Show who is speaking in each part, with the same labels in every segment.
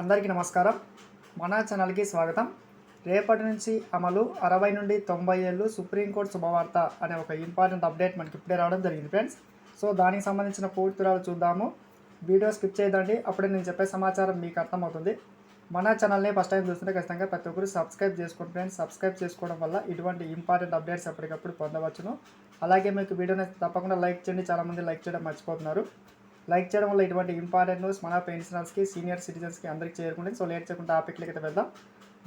Speaker 1: అందరికీ నమస్కారం. మన ఛానల్కి స్వాగతం. రేపటి నుంచి అమలు అరవై నుండి తొంభై ఏళ్ళు సుప్రీంకోర్టు శుభవార్త అనే ఒక ఇంపార్టెంట్ అప్డేట్ మనకి ఇప్పుడే రావడం జరిగింది ఫ్రెండ్స్. సో దానికి సంబంధించిన పూర్తి వివరాలు చూద్దాము. వీడియో స్కిప్ చేయదండి. అప్పుడే నేను చెప్పే సమాచారం మీకు అర్థమవుతుంది. మన ఛానల్ని ఫస్ట్ టైం చూస్తుంటే ఖచ్చితంగా ప్రతి ఒక్కరు సబ్స్క్రైబ్ చేసుకోండి ఫ్రెండ్స్. సబ్స్క్రైబ్ చేసుకోవడం వల్ల ఇటువంటి ఇంపార్టెంట్ అప్డేట్స్ ఎప్పటికప్పుడు పొందవచ్చును. అలాగే మీకు వీడియోని తప్పకుండా లైక్ చేయండి. చాలామంది లైక్ చేయడం మర్చిపోతున్నారు. లైక్ చేయడం వల్ల ఇటువంటి ఇంపార్టెంట్ న్యూస్ మన పెన్షనర్స్కి సీనియర్ సిటిజన్స్కి అందరికీ చేరుకుంటుంది సో లేట్ చేయకుండా టాపిక్లకి అయితే వెళ్దాం.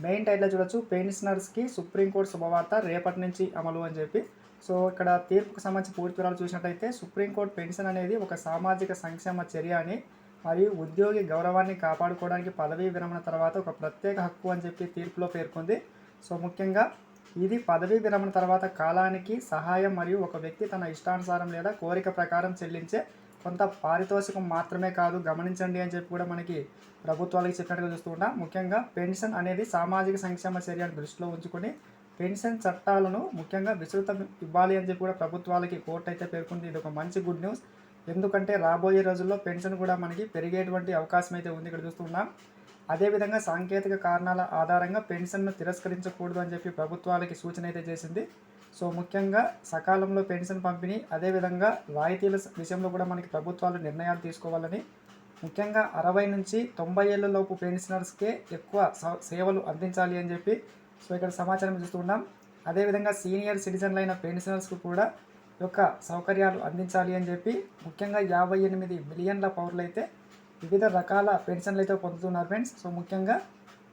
Speaker 1: మెయిన్ టైట్లో చూడొచ్చు. పెన్షనర్స్కి సుప్రీంకోర్టు శుభవార్త రేపటి నుంచి అమలు అని చెప్పి. సో ఇక్కడ తీర్పుకు సంబంధించి పూర్తి వివరాలు చూసినట్టయితే సుప్రీంకోర్టు పెన్షన్ అనేది ఒక సామాజిక సంక్షేమ చర్య అని మరియు ఉద్యోగి గౌరవాన్ని కాపాడుకోవడానికి పదవీ విరమణ తర్వాత ఒక ప్రత్యేక హక్కు అని చెప్పి తీర్పులో పేర్కొంది. సో ముఖ్యంగా ఇది పదవీ విరమణ తర్వాత కాలానికి సహాయం మరియు ఒక వ్యక్తి తన ఇష్టానుసారం లేదా కోరిక ప్రకారం చెల్లించే కొంత పారితోషికం మాత్రమే కాదు గమనించండి అని చెప్పి కూడా మనకి ప్రభుత్వాలకి చెప్పినట్టుగా చూస్తూ ఉంటాం. ముఖ్యంగా పెన్షన్ అనేది సామాజిక సంక్షేమ చర్యను దృష్టిలో ఉంచుకొని పెన్షన్ చట్టాలను ముఖ్యంగా విస్తృతం ఇవ్వాలి అని చెప్పి కూడా ప్రభుత్వాలకి కోర్టు అయితే పేర్కొంది. ఇది ఒక మంచి గుడ్ న్యూస్. ఎందుకంటే రాబోయే రోజుల్లో పెన్షన్ కూడా మనకి పెరిగేటువంటి అవకాశం అయితే ఉంది ఇక్కడ చూస్తున్నాం అదేవిధంగా సాంకేతిక కారణాల ఆధారంగా పెన్షన్ను తిరస్కరించకూడదు అని చెప్పి ప్రభుత్వాలకి సూచన అయితే చేసింది. సో ముఖ్యంగా సకాలంలో పెన్షన్ పంపిణీ అదేవిధంగా రాయితీల విషయంలో కూడా మనకి ప్రభుత్వాలు నిర్ణయాలు తీసుకోవాలని. ముఖ్యంగా అరవై నుంచి తొంభై ఏళ్ళలోపు పెన్షనర్స్కే ఎక్కువ సేవలు అందించాలి అని చెప్పి సో ఇక్కడ సమాచారం చూస్తున్నాం అదేవిధంగా సీనియర్ సిటిజన్లు అయిన పెన్షనర్స్కు కూడా యొక్క సౌకర్యాలు అందించాలి అని చెప్పి ముఖ్యంగా యాభై ఎనిమిది మిలియన్ల పౌరులు అయితే వివిధ రకాల పెన్షన్లు అయితే పొందుతున్నారు ఫ్రెండ్స్. సో ముఖ్యంగా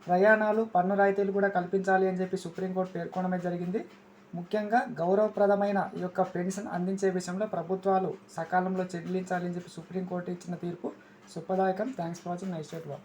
Speaker 1: ప్రయాణాలు పన్ను రాయితీలు కూడా కల్పించాలి అని చెప్పి సుప్రీంకోర్టు పేర్కొనమే జరిగింది. ముఖ్యంగా గౌరవప్రదమైన ఈ యొక్క పెన్షన్ అందించే విషయంలో ప్రభుత్వాలు సకాలంలో చెల్లించాలని చెప్పి సుప్రీంకోర్టు ఇచ్చిన తీర్పు శుభదాయకం. Thanks for watching. Nice one